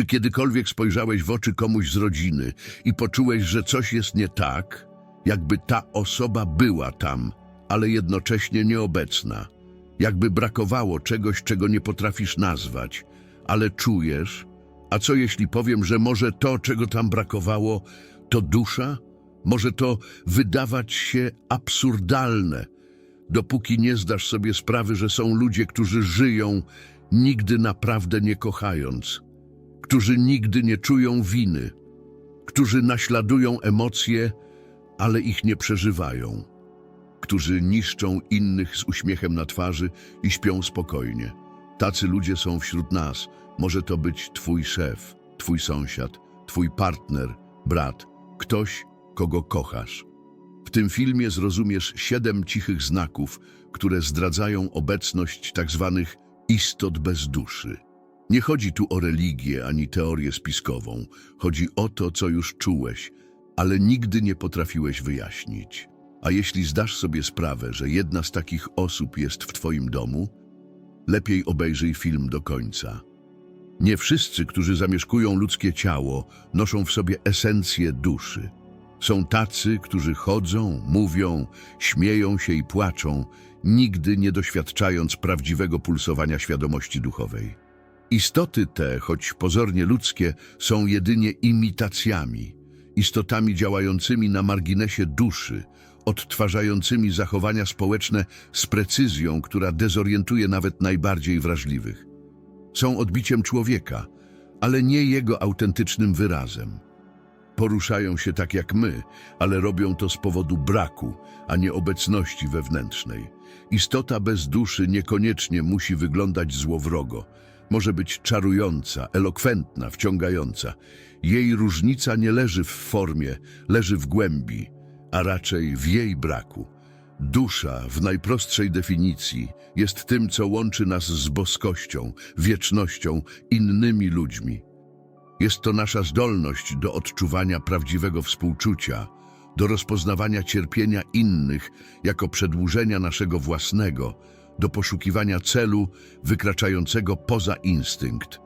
Czy kiedykolwiek spojrzałeś w oczy komuś z rodziny i poczułeś, że coś jest nie tak, jakby ta osoba była tam, ale jednocześnie nieobecna? Jakby brakowało czegoś, czego nie potrafisz nazwać, ale czujesz? A co jeśli powiem, że może to, czego tam brakowało, to dusza? Może to wydawać się absurdalne, dopóki nie zdasz sobie sprawy, że są ludzie, którzy żyją, nigdy naprawdę nie kochając, którzy nigdy nie czują winy, którzy naśladują emocje, ale ich nie przeżywają, którzy niszczą innych z uśmiechem na twarzy i śpią spokojnie. Tacy ludzie są wśród nas. Może to być twój szef, twój sąsiad, twój partner, brat, ktoś, kogo kochasz. W tym filmie zrozumiesz siedem cichych znaków, które zdradzają obecność tak zwanych istot bez duszy. Nie chodzi tu o religię ani teorię spiskową. Chodzi o to, co już czułeś, ale nigdy nie potrafiłeś wyjaśnić. A jeśli zdasz sobie sprawę, że jedna z takich osób jest w twoim domu, lepiej obejrzyj film do końca. Nie wszyscy, którzy zamieszkują ludzkie ciało, noszą w sobie esencję duszy. Są tacy, którzy chodzą, mówią, śmieją się i płaczą, nigdy nie doświadczając prawdziwego pulsowania świadomości duchowej. Istoty te, choć pozornie ludzkie, są jedynie imitacjami, istotami działającymi na marginesie duszy, odtwarzającymi zachowania społeczne z precyzją, która dezorientuje nawet najbardziej wrażliwych. Są odbiciem człowieka, ale nie jego autentycznym wyrazem. Poruszają się tak jak my, ale robią to z powodu braku, a nie obecności wewnętrznej. Istota bez duszy niekoniecznie musi wyglądać złowrogo. Może być czarująca, elokwentna, wciągająca. Jej różnica nie leży w formie, leży w głębi, a raczej w jej braku. Dusza, w najprostszej definicji, jest tym, co łączy nas z boskością, wiecznością, innymi ludźmi. Jest to nasza zdolność do odczuwania prawdziwego współczucia, do rozpoznawania cierpienia innych jako przedłużenia naszego własnego, do poszukiwania celu wykraczającego poza instynkt.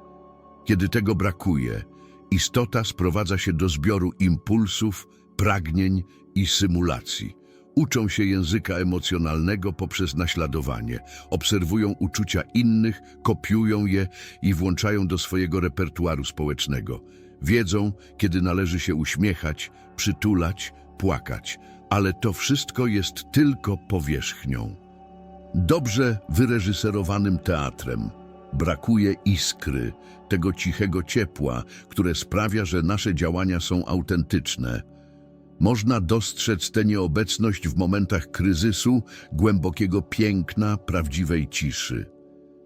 Kiedy tego brakuje, istota sprowadza się do zbioru impulsów, pragnień i symulacji. Uczą się języka emocjonalnego poprzez naśladowanie, obserwują uczucia innych, kopiują je i włączają do swojego repertuaru społecznego. Wiedzą, kiedy należy się uśmiechać, przytulać, płakać, ale to wszystko jest tylko powierzchnią. Dobrze wyreżyserowanym teatrem brakuje iskry, tego cichego ciepła, które sprawia, że nasze działania są autentyczne. Można dostrzec tę nieobecność w momentach kryzysu, głębokiego piękna, prawdziwej ciszy.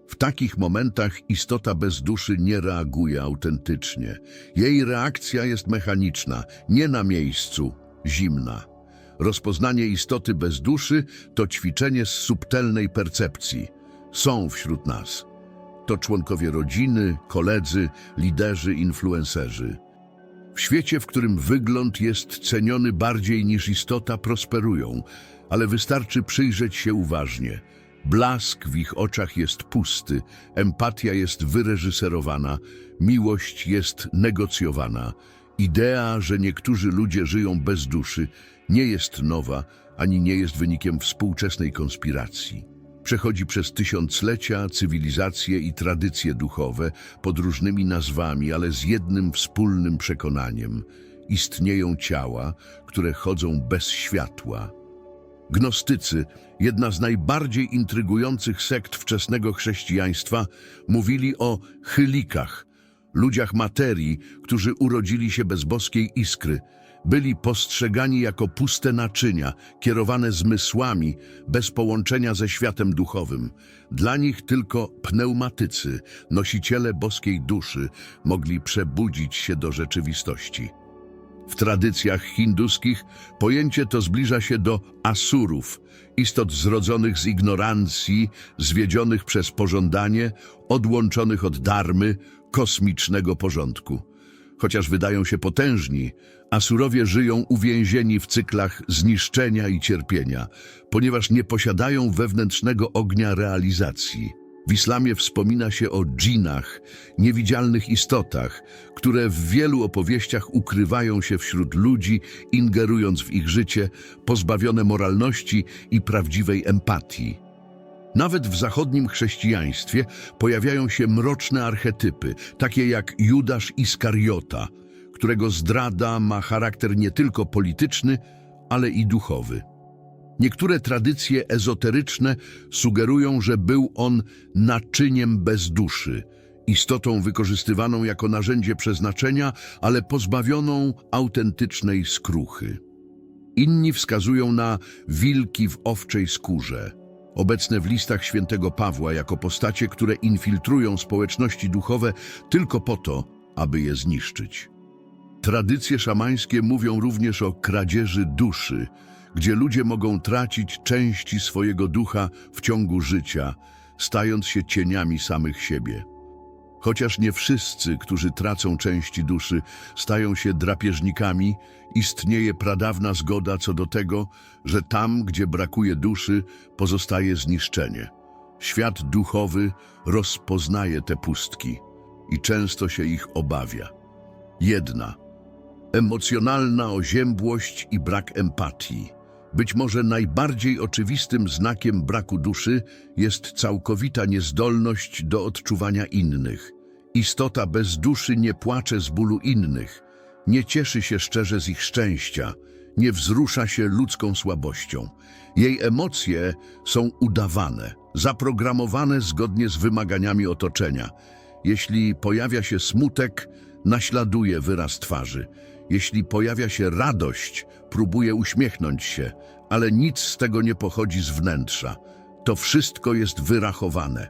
W takich momentach istota bez duszy nie reaguje autentycznie. Jej reakcja jest mechaniczna, nie na miejscu, zimna. Rozpoznanie istoty bez duszy to ćwiczenie z subtelnej percepcji. Są wśród nas. To członkowie rodziny, koledzy, liderzy, influencerzy. W świecie, w którym wygląd jest ceniony bardziej niż istota, prosperują, ale wystarczy przyjrzeć się uważnie. Blask w ich oczach jest pusty, empatia jest wyreżyserowana, miłość jest negocjowana. Idea, że niektórzy ludzie żyją bez duszy, nie jest nowa, ani nie jest wynikiem współczesnej konspiracji. Przechodzi przez tysiąclecia, cywilizacje i tradycje duchowe pod różnymi nazwami, ale z jednym wspólnym przekonaniem. Istnieją ciała, które chodzą bez światła. Gnostycy, jedna z najbardziej intrygujących sekt wczesnego chrześcijaństwa, mówili o chylikach, ludziach materii, którzy urodzili się bez boskiej iskry, byli postrzegani jako puste naczynia, kierowane zmysłami, bez połączenia ze światem duchowym. Dla nich tylko pneumatycy, nosiciele boskiej duszy, mogli przebudzić się do rzeczywistości. W tradycjach hinduskich pojęcie to zbliża się do asurów, istot zrodzonych z ignorancji, zwiedzionych przez pożądanie, odłączonych od darmy, kosmicznego porządku. Chociaż wydają się potężni, Asurowie żyją uwięzieni w cyklach zniszczenia i cierpienia, ponieważ nie posiadają wewnętrznego ognia realizacji. W islamie wspomina się o dżinach, niewidzialnych istotach, które w wielu opowieściach ukrywają się wśród ludzi, ingerując w ich życie, pozbawione moralności i prawdziwej empatii. Nawet w zachodnim chrześcijaństwie pojawiają się mroczne archetypy, takie jak Judasz Iskariota, którego zdrada ma charakter nie tylko polityczny, ale i duchowy. Niektóre tradycje ezoteryczne sugerują, że był on naczyniem bez duszy, istotą wykorzystywaną jako narzędzie przeznaczenia, ale pozbawioną autentycznej skruchy. Inni wskazują na wilki w owczej skórze, obecne w listach świętego Pawła jako postacie, które infiltrują społeczności duchowe tylko po to, aby je zniszczyć. Tradycje szamańskie mówią również o kradzieży duszy, gdzie ludzie mogą tracić części swojego ducha w ciągu życia, stając się cieniami samych siebie. Chociaż nie wszyscy, którzy tracą części duszy, stają się drapieżnikami, istnieje pradawna zgoda co do tego, że tam, gdzie brakuje duszy, pozostaje zniszczenie. Świat duchowy rozpoznaje te pustki i często się ich obawia. Jedna. Emocjonalna oziębłość i brak empatii. Być może najbardziej oczywistym znakiem braku duszy jest całkowita niezdolność do odczuwania innych. Istota bez duszy nie płacze z bólu innych, nie cieszy się szczerze z ich szczęścia, nie wzrusza się ludzką słabością. Jej emocje są udawane, zaprogramowane zgodnie z wymaganiami otoczenia. Jeśli pojawia się smutek, naśladuje wyraz twarzy. Jeśli pojawia się radość, próbuje uśmiechnąć się, ale nic z tego nie pochodzi z wnętrza. To wszystko jest wyrachowane.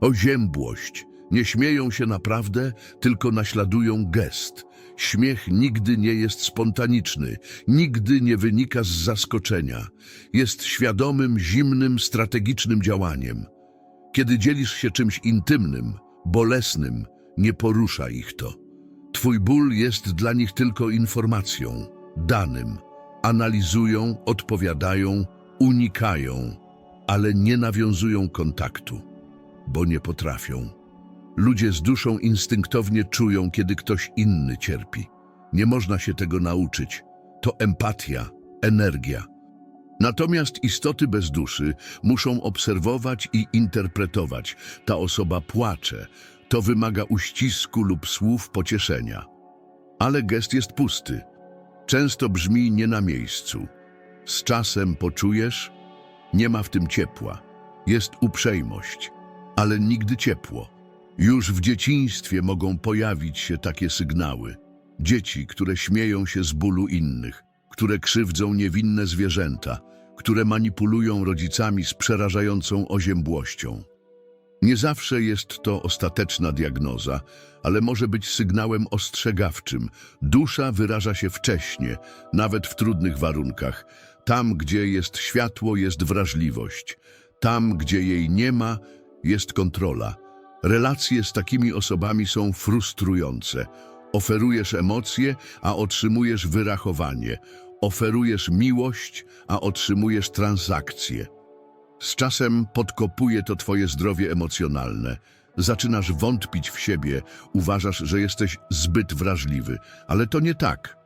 Oziębłość. Nie śmieją się naprawdę, tylko naśladują gest. Śmiech nigdy nie jest spontaniczny, nigdy nie wynika z zaskoczenia. Jest świadomym, zimnym, strategicznym działaniem. Kiedy dzielisz się czymś intymnym, bolesnym, nie porusza ich to. Twój ból jest dla nich tylko informacją, danym. Analizują, odpowiadają, unikają, ale nie nawiązują kontaktu, bo nie potrafią. Ludzie z duszą instynktownie czują, kiedy ktoś inny cierpi. Nie można się tego nauczyć. To empatia, energia. Natomiast istoty bez duszy muszą obserwować i interpretować. Ta osoba płacze. To wymaga uścisku lub słów pocieszenia. Ale gest jest pusty. Często brzmi nie na miejscu. Z czasem poczujesz, nie ma w tym ciepła. Jest uprzejmość, ale nigdy ciepło. Już w dzieciństwie mogą pojawić się takie sygnały. Dzieci, które śmieją się z bólu innych, które krzywdzą niewinne zwierzęta, które manipulują rodzicami z przerażającą oziębłością. Nie zawsze jest to ostateczna diagnoza, ale może być sygnałem ostrzegawczym. Dusza wyraża się wcześnie, nawet w trudnych warunkach. Tam, gdzie jest światło, jest wrażliwość. Tam, gdzie jej nie ma, jest kontrola. Relacje z takimi osobami są frustrujące. Oferujesz emocje, a otrzymujesz wyrachowanie. Oferujesz miłość, a otrzymujesz transakcje. Z czasem podkopuje to twoje zdrowie emocjonalne. Zaczynasz wątpić w siebie, uważasz, że jesteś zbyt wrażliwy, ale to nie tak.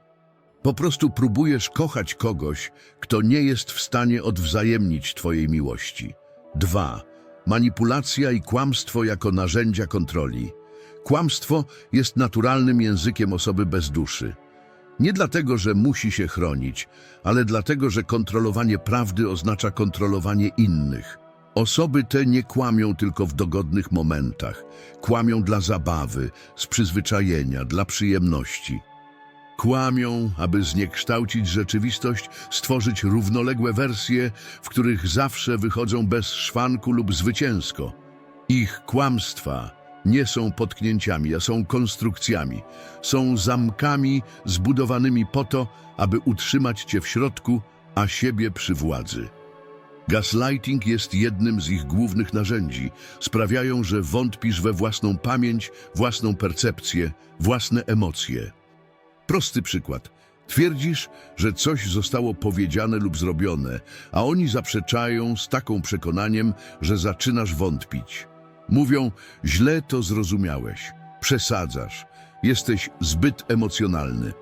Po prostu próbujesz kochać kogoś, kto nie jest w stanie odwzajemnić twojej miłości. 2. Manipulacja i kłamstwo jako narzędzia kontroli. Kłamstwo jest naturalnym językiem osoby bez duszy. Nie dlatego, że musi się chronić, ale dlatego, że kontrolowanie prawdy oznacza kontrolowanie innych. Osoby te nie kłamią tylko w dogodnych momentach. Kłamią dla zabawy, z przyzwyczajenia, dla przyjemności. Kłamią, aby zniekształcić rzeczywistość, stworzyć równoległe wersje, w których zawsze wychodzą bez szwanku lub zwycięsko. Ich kłamstwa nie są potknięciami, a są konstrukcjami. Są zamkami zbudowanymi po to, aby utrzymać cię w środku, a siebie przy władzy. Gaslighting jest jednym z ich głównych narzędzi. Sprawiają, że wątpisz we własną pamięć, własną percepcję, własne emocje. Prosty przykład. Twierdzisz, że coś zostało powiedziane lub zrobione, a oni zaprzeczają z taką przekonaniem, że zaczynasz wątpić. Mówią, źle to zrozumiałeś, przesadzasz, jesteś zbyt emocjonalny.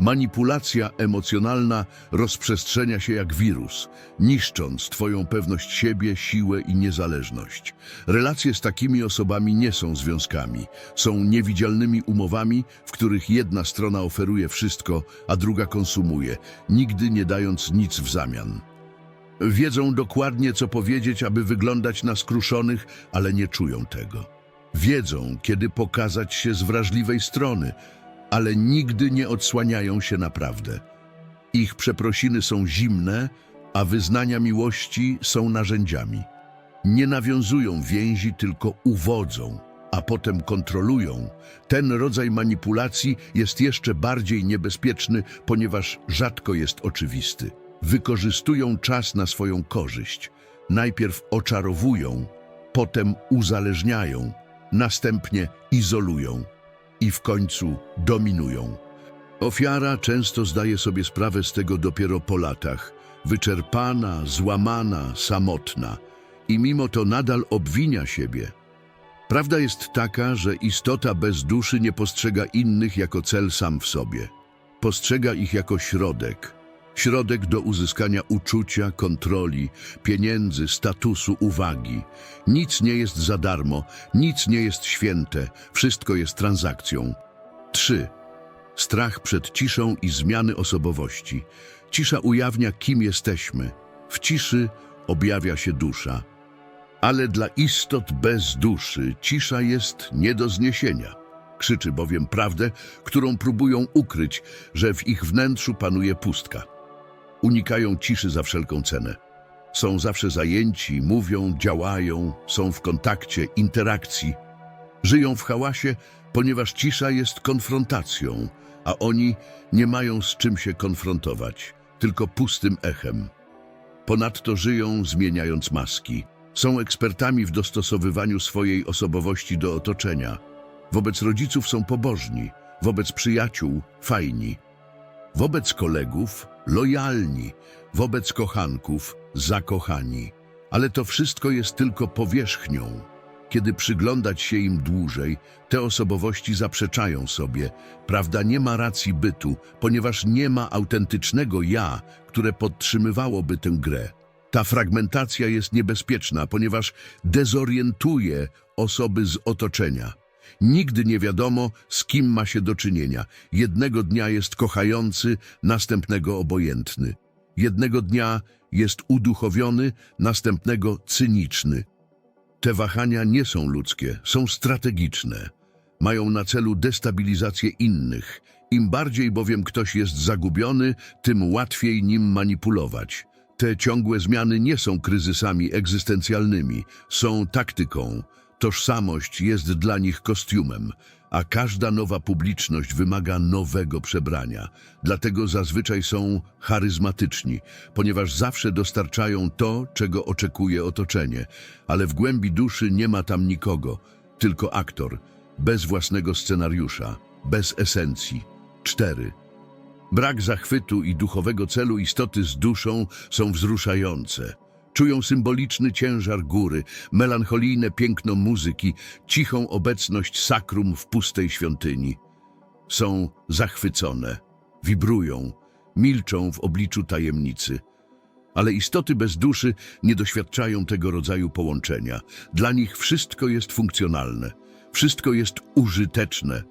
Manipulacja emocjonalna rozprzestrzenia się jak wirus, niszcząc Twoją pewność siebie, siłę i niezależność. Relacje z takimi osobami nie są związkami, są niewidzialnymi umowami, w których jedna strona oferuje wszystko, a druga konsumuje, nigdy nie dając nic w zamian. Wiedzą dokładnie, co powiedzieć, aby wyglądać na skruszonych, ale nie czują tego. Wiedzą, kiedy pokazać się z wrażliwej strony, ale nigdy nie odsłaniają się naprawdę. Ich przeprosiny są zimne, a wyznania miłości są narzędziami. Nie nawiązują więzi, tylko uwodzą, a potem kontrolują. Ten rodzaj manipulacji jest jeszcze bardziej niebezpieczny, ponieważ rzadko jest oczywisty. Wykorzystują czas na swoją korzyść. Najpierw oczarowują, potem uzależniają, następnie izolują i w końcu dominują. Ofiara często zdaje sobie sprawę z tego dopiero po latach, wyczerpana, złamana, samotna i mimo to nadal obwinia siebie. Prawda jest taka, że istota bez duszy nie postrzega innych jako cel sam w sobie. Postrzega ich jako środek. Środek do uzyskania uczucia, kontroli, pieniędzy, statusu, uwagi. Nic nie jest za darmo, nic nie jest święte, wszystko jest transakcją. 3. Strach przed ciszą i zmiany osobowości. Cisza ujawnia, kim jesteśmy. W ciszy objawia się dusza. Ale dla istot bez duszy cisza jest nie do zniesienia. Krzyczy bowiem prawdę, którą próbują ukryć, że w ich wnętrzu panuje pustka. Unikają ciszy za wszelką cenę. Są zawsze zajęci, mówią, działają, są w kontakcie, interakcji. Żyją w hałasie, ponieważ cisza jest konfrontacją, a oni nie mają z czym się konfrontować, tylko pustym echem. Ponadto żyją zmieniając maski. Są ekspertami w dostosowywaniu swojej osobowości do otoczenia. Wobec rodziców są pobożni, wobec przyjaciół fajni, wobec kolegów lojalni, wobec kochanków zakochani. Ale to wszystko jest tylko powierzchnią. Kiedy przyglądać się im dłużej, te osobowości zaprzeczają sobie. Prawda nie ma racji bytu, ponieważ nie ma autentycznego ja, które podtrzymywałoby tę grę. Ta fragmentacja jest niebezpieczna, ponieważ dezorientuje osoby z otoczenia. Nigdy nie wiadomo, z kim ma się do czynienia. Jednego dnia jest kochający, następnego obojętny. Jednego dnia jest uduchowiony, następnego cyniczny. Te wahania nie są ludzkie, są strategiczne. Mają na celu destabilizację innych. Im bardziej bowiem ktoś jest zagubiony, tym łatwiej nim manipulować. Te ciągłe zmiany nie są kryzysami egzystencjalnymi, są taktyką. Tożsamość jest dla nich kostiumem, a każda nowa publiczność wymaga nowego przebrania. Dlatego zazwyczaj są charyzmatyczni, ponieważ zawsze dostarczają to, czego oczekuje otoczenie, ale w głębi duszy nie ma tam nikogo, tylko aktor, bez własnego scenariusza, bez esencji. 4. Brak zachwytu i duchowego celu istoty z duszą są wzruszające. Czują symboliczny ciężar góry, melancholijne piękno muzyki, cichą obecność sakrum w pustej świątyni. Są zachwycone, wibrują, milczą w obliczu tajemnicy. Ale istoty bez duszy nie doświadczają tego rodzaju połączenia. Dla nich wszystko jest funkcjonalne, wszystko jest użyteczne.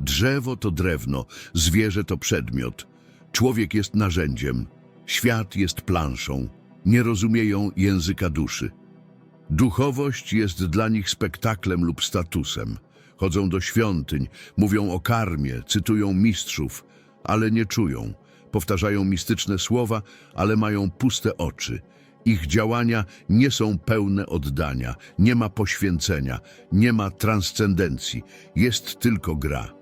Drzewo to drewno, zwierzę to przedmiot, człowiek jest narzędziem, świat jest planszą. Nie rozumieją języka duszy. Duchowość jest dla nich spektaklem lub statusem. Chodzą do świątyń, mówią o karmie, cytują mistrzów, ale nie czują. Powtarzają mistyczne słowa, ale mają puste oczy. Ich działania nie są pełne oddania, nie ma poświęcenia, nie ma transcendencji, jest tylko gra.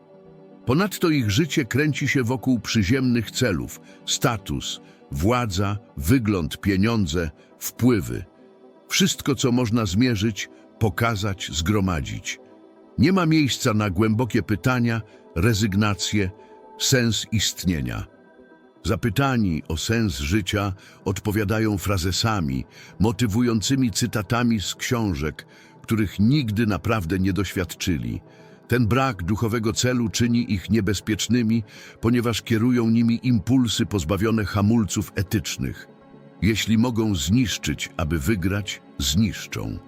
Ponadto ich życie kręci się wokół przyziemnych celów, status, władza, wygląd, pieniądze, wpływy. Wszystko, co można zmierzyć, pokazać, zgromadzić. Nie ma miejsca na głębokie pytania, rezygnację, sens istnienia. Zapytani o sens życia odpowiadają frazesami, motywującymi cytatami z książek, których nigdy naprawdę nie doświadczyli. Ten brak duchowego celu czyni ich niebezpiecznymi, ponieważ kierują nimi impulsy pozbawione hamulców etycznych. Jeśli mogą zniszczyć, aby wygrać, zniszczą.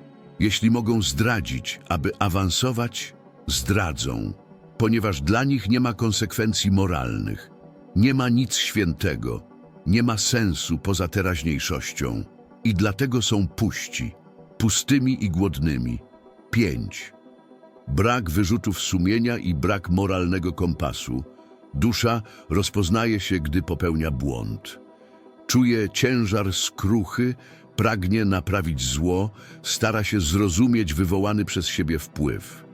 Jeśli mogą zdradzić, aby awansować, zdradzą. Ponieważ dla nich nie ma konsekwencji moralnych. Nie ma nic świętego. Nie ma sensu poza teraźniejszością. I dlatego są puści, pustymi i głodnymi. 5. Brak wyrzutów sumienia i brak moralnego kompasu. Dusza rozpoznaje się, gdy popełnia błąd. Czuje ciężar skruchy, pragnie naprawić zło, stara się zrozumieć wywołany przez siebie wpływ.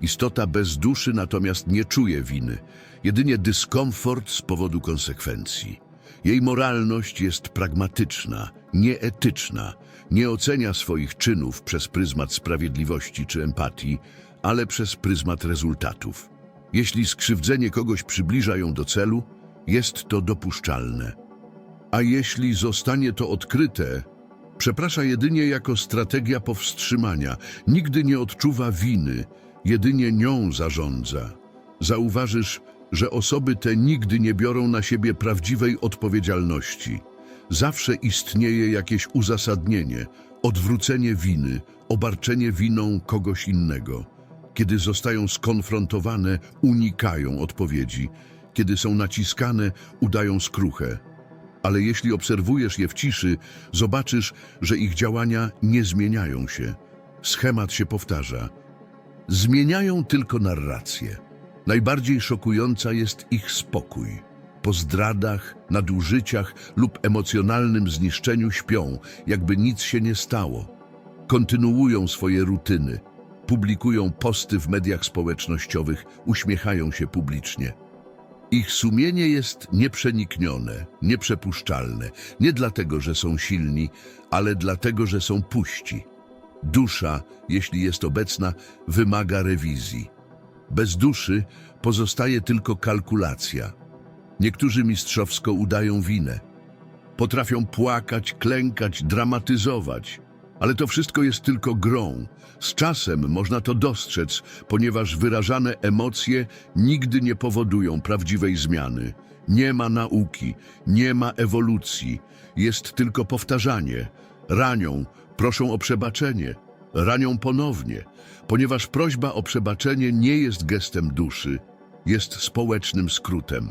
Istota bez duszy natomiast nie czuje winy, jedynie dyskomfort z powodu konsekwencji. Jej moralność jest pragmatyczna, nieetyczna, nie ocenia swoich czynów przez pryzmat sprawiedliwości czy empatii, ale przez pryzmat rezultatów. Jeśli skrzywdzenie kogoś przybliża ją do celu, jest to dopuszczalne. A jeśli zostanie to odkryte, przeprasza jedynie jako strategia powstrzymania, nigdy nie odczuwa winy, jedynie nią zarządza. Zauważysz, że osoby te nigdy nie biorą na siebie prawdziwej odpowiedzialności. Zawsze istnieje jakieś uzasadnienie, odwrócenie winy, obarczenie winą kogoś innego. Kiedy zostają skonfrontowane, unikają odpowiedzi. Kiedy są naciskane, udają skruchę. Ale jeśli obserwujesz je w ciszy, zobaczysz, że ich działania nie zmieniają się. Schemat się powtarza. Zmieniają tylko narrację. Najbardziej szokująca jest ich spokój. Po zdradach, nadużyciach lub emocjonalnym zniszczeniu śpią, jakby nic się nie stało. Kontynuują swoje rutyny, publikują posty w mediach społecznościowych, uśmiechają się publicznie. Ich sumienie jest nieprzeniknione, nieprzepuszczalne, nie dlatego, że są silni, ale dlatego, że są puści. Dusza, jeśli jest obecna, wymaga rewizji. Bez duszy pozostaje tylko kalkulacja. Niektórzy mistrzowsko udają winę. Potrafią płakać, klękać, dramatyzować, ale to wszystko jest tylko grą. Z czasem można to dostrzec, ponieważ wyrażane emocje nigdy nie powodują prawdziwej zmiany. Nie ma nauki, nie ma ewolucji, jest tylko powtarzanie. Ranią, proszą o przebaczenie, ranią ponownie, ponieważ prośba o przebaczenie nie jest gestem duszy, jest społecznym skrótem.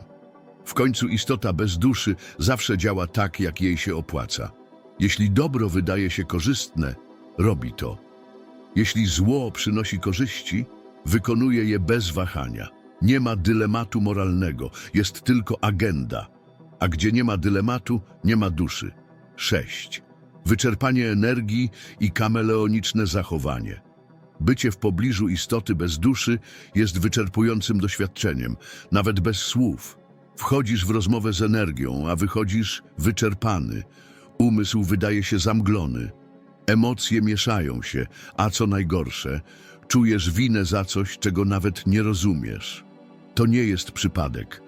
W końcu istota bez duszy zawsze działa tak, jak jej się opłaca. Jeśli dobro wydaje się korzystne, robi to. Jeśli zło przynosi korzyści, wykonuje je bez wahania. Nie ma dylematu moralnego, jest tylko agenda. A gdzie nie ma dylematu, nie ma duszy. 6. Wyczerpanie energii i kameleoniczne zachowanie. Bycie w pobliżu istoty bez duszy jest wyczerpującym doświadczeniem, nawet bez słów. Wchodzisz w rozmowę z energią, a wychodzisz wyczerpany. Umysł wydaje się zamglony. Emocje mieszają się, a co najgorsze, czujesz winę za coś, czego nawet nie rozumiesz. To nie jest przypadek.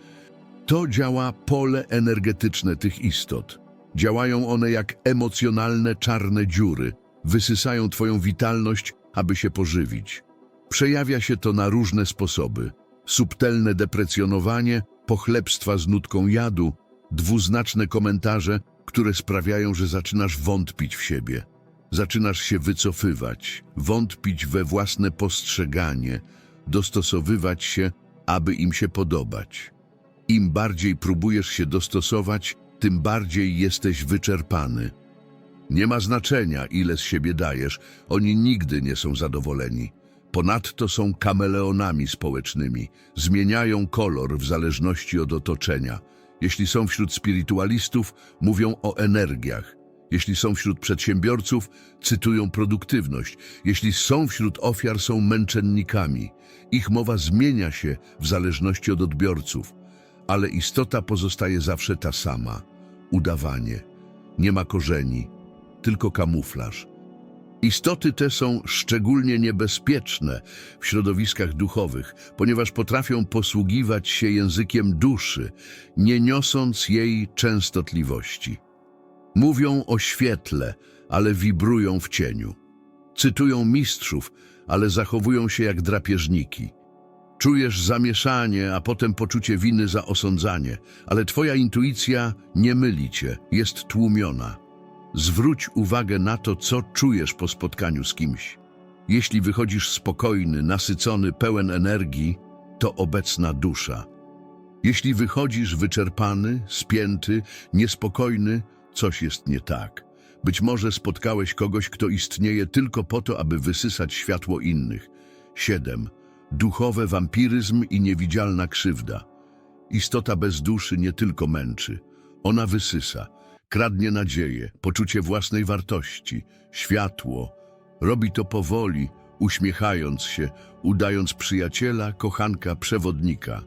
To działa pole energetyczne tych istot. Działają one jak emocjonalne czarne dziury. Wysysają twoją witalność, aby się pożywić. Przejawia się to na różne sposoby. Subtelne deprecjonowanie, pochlebstwa z nutką jadu, dwuznaczne komentarze, które sprawiają, że zaczynasz wątpić w siebie. Zaczynasz się wycofywać, wątpić we własne postrzeganie, dostosowywać się, aby im się podobać. Im bardziej próbujesz się dostosować, tym bardziej jesteś wyczerpany. Nie ma znaczenia, ile z siebie dajesz, oni nigdy nie są zadowoleni. Ponadto są kameleonami społecznymi, zmieniają kolor w zależności od otoczenia. Jeśli są wśród spirytualistów, mówią o energiach. Jeśli są wśród przedsiębiorców, cytują produktywność. Jeśli są wśród ofiar, są męczennikami. Ich mowa zmienia się w zależności od odbiorców, ale istota pozostaje zawsze ta sama udawanie. Nie ma korzeni, tylko kamuflaż. Istoty te są szczególnie niebezpieczne w środowiskach duchowych, ponieważ potrafią posługiwać się językiem duszy, nie niosąc jej częstotliwości. Mówią o świetle, ale wibrują w cieniu. Cytują mistrzów, ale zachowują się jak drapieżniki. Czujesz zamieszanie, a potem poczucie winy za osądzanie, ale twoja intuicja nie myli cię, jest tłumiona. Zwróć uwagę na to, co czujesz po spotkaniu z kimś. Jeśli wychodzisz spokojny, nasycony, pełen energii, to obecna dusza. Jeśli wychodzisz wyczerpany, spięty, niespokojny, coś jest nie tak. Być może spotkałeś kogoś, kto istnieje tylko po to, aby wysysać światło innych. 7. Duchowe wampiryzm i niewidzialna krzywda. Istota bez duszy nie tylko męczy. Ona wysysa, kradnie nadzieję, poczucie własnej wartości, światło. Robi to powoli, uśmiechając się, udając przyjaciela, kochanka, przewodnika.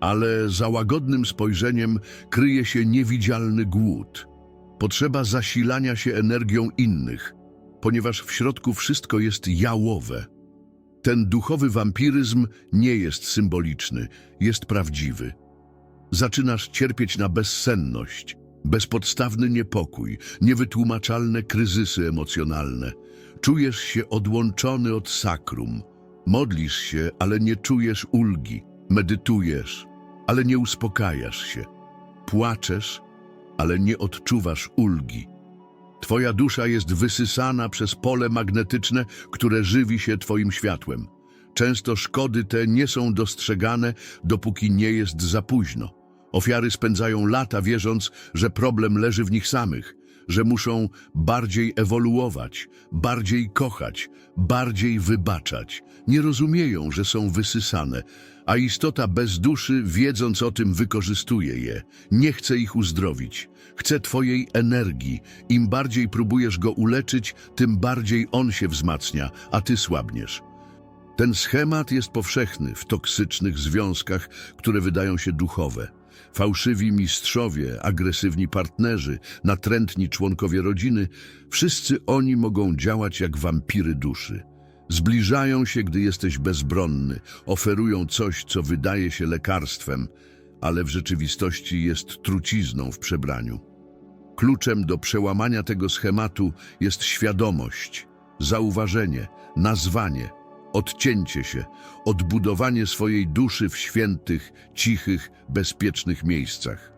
Ale za łagodnym spojrzeniem kryje się niewidzialny głód. Potrzeba zasilania się energią innych, ponieważ w środku wszystko jest jałowe. Ten duchowy wampiryzm nie jest symboliczny, jest prawdziwy. Zaczynasz cierpieć na bezsenność, bezpodstawny niepokój, niewytłumaczalne kryzysy emocjonalne. Czujesz się odłączony od sakrum. Modlisz się, ale nie czujesz ulgi. Medytujesz, ale nie uspokajasz się. Płaczesz, ale nie odczuwasz ulgi. Twoja dusza jest wysysana przez pole magnetyczne, które żywi się Twoim światłem. Często szkody te nie są dostrzegane, dopóki nie jest za późno. Ofiary spędzają lata wierząc, że problem leży w nich samych, że muszą bardziej ewoluować, bardziej kochać, bardziej wybaczać. Nie rozumieją, że są wysysane, a istota bez duszy, wiedząc o tym, wykorzystuje je. Nie chce ich uzdrowić. Chce Twojej energii. Im bardziej próbujesz go uleczyć, tym bardziej on się wzmacnia, a Ty słabniesz. Ten schemat jest powszechny w toksycznych związkach, które wydają się duchowe. Fałszywi mistrzowie, agresywni partnerzy, natrętni członkowie rodziny, wszyscy oni mogą działać jak wampiry duszy. Zbliżają się, gdy jesteś bezbronny, oferują coś, co wydaje się lekarstwem, ale w rzeczywistości jest trucizną w przebraniu. Kluczem do przełamania tego schematu jest świadomość, zauważenie, nazwanie, odcięcie się, odbudowanie swojej duszy w świętych, cichych, bezpiecznych miejscach.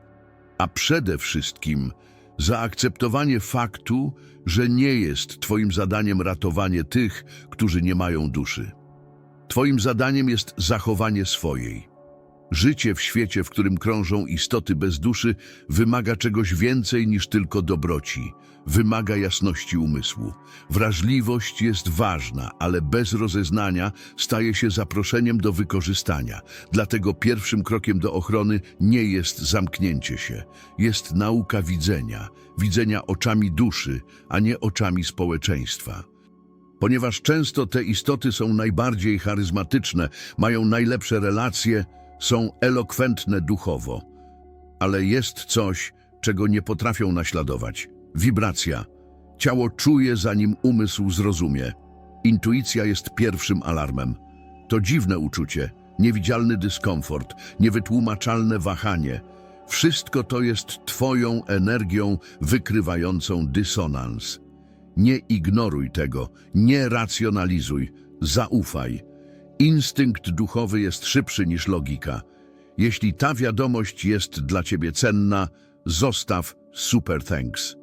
A przede wszystkim zaakceptowanie faktu, że nie jest Twoim zadaniem ratowanie tych, którzy nie mają duszy. Twoim zadaniem jest zachowanie swojej. Życie w świecie, w którym krążą istoty bez duszy, wymaga czegoś więcej niż tylko dobroci. Wymaga jasności umysłu. Wrażliwość jest ważna, ale bez rozeznania staje się zaproszeniem do wykorzystania. Dlatego pierwszym krokiem do ochrony nie jest zamknięcie się. Jest nauka widzenia. Widzenia oczami duszy, a nie oczami społeczeństwa. Ponieważ często te istoty są najbardziej charyzmatyczne, mają najlepsze relacje, są elokwentne duchowo. Ale jest coś, czego nie potrafią naśladować. Wibracja. Ciało czuje, zanim umysł zrozumie. Intuicja jest pierwszym alarmem. To dziwne uczucie, niewidzialny dyskomfort, niewytłumaczalne wahanie. Wszystko to jest Twoją energią wykrywającą dysonans. Nie ignoruj tego, nie racjonalizuj, zaufaj. Instynkt duchowy jest szybszy niż logika. Jeśli ta wiadomość jest dla Ciebie cenna, zostaw super thanks.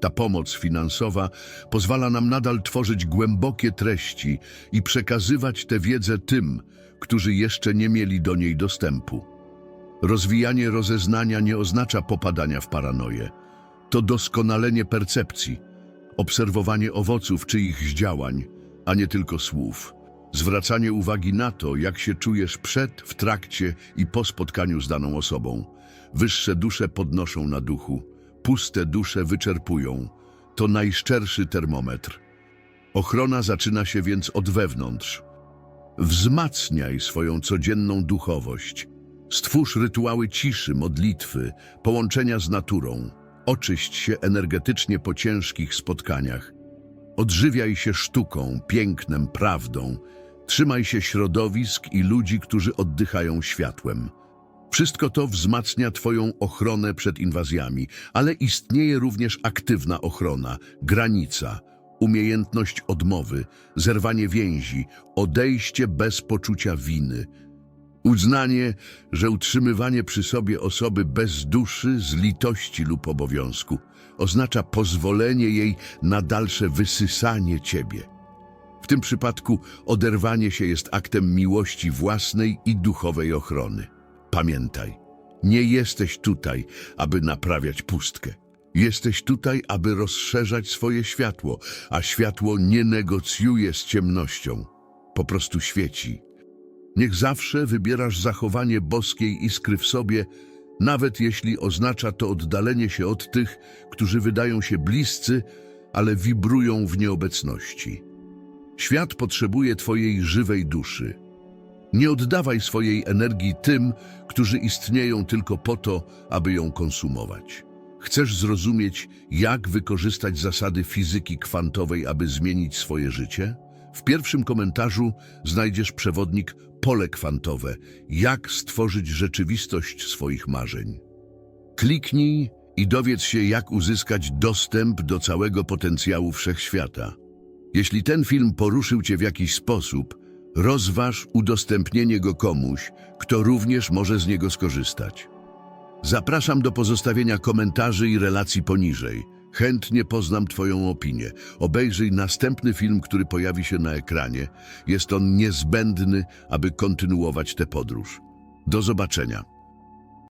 Ta pomoc finansowa pozwala nam nadal tworzyć głębokie treści i przekazywać tę wiedzę tym, którzy jeszcze nie mieli do niej dostępu. Rozwijanie rozeznania nie oznacza popadania w paranoję. To doskonalenie percepcji, obserwowanie owoców czyichś działań, a nie tylko słów. Zwracanie uwagi na to, jak się czujesz przed, w trakcie i po spotkaniu z daną osobą. Wyższe dusze podnoszą na duchu, puste dusze wyczerpują. To najszczerszy termometr. Ochrona zaczyna się więc od wewnątrz. Wzmacniaj swoją codzienną duchowość. Stwórz rytuały ciszy, modlitwy, połączenia z naturą. Oczyść się energetycznie po ciężkich spotkaniach. Odżywiaj się sztuką, pięknem, prawdą. Trzymaj się środowisk i ludzi, którzy oddychają światłem. Wszystko to wzmacnia Twoją ochronę przed inwazjami, ale istnieje również aktywna ochrona, granica, umiejętność odmowy, zerwanie więzi, odejście bez poczucia winy, uznanie, że utrzymywanie przy sobie osoby bez duszy, z litości lub obowiązku oznacza pozwolenie jej na dalsze wysysanie ciebie. W tym przypadku oderwanie się jest aktem miłości własnej i duchowej ochrony. Pamiętaj, nie jesteś tutaj, aby naprawiać pustkę. Jesteś tutaj, aby rozszerzać swoje światło, a światło nie negocjuje z ciemnością. Po prostu świeci. Niech zawsze wybierasz zachowanie boskiej iskry w sobie, nawet jeśli oznacza to oddalenie się od tych, którzy wydają się bliscy, ale wibrują w nieobecności. Świat potrzebuje Twojej żywej duszy. Nie oddawaj swojej energii tym, którzy istnieją tylko po to, aby ją konsumować. Chcesz zrozumieć, jak wykorzystać zasady fizyki kwantowej, aby zmienić swoje życie? W pierwszym komentarzu znajdziesz przewodnik Pole kwantowe Jak stworzyć rzeczywistość swoich marzeń. Kliknij i dowiedz się, jak uzyskać dostęp do całego potencjału wszechświata. Jeśli ten film poruszył Cię w jakiś sposób, rozważ udostępnienie go komuś, kto również może z niego skorzystać. Zapraszam do pozostawienia komentarzy i relacji poniżej. Chętnie poznam Twoją opinię. Obejrzyj następny film, który pojawi się na ekranie. Jest on niezbędny, aby kontynuować tę podróż. Do zobaczenia.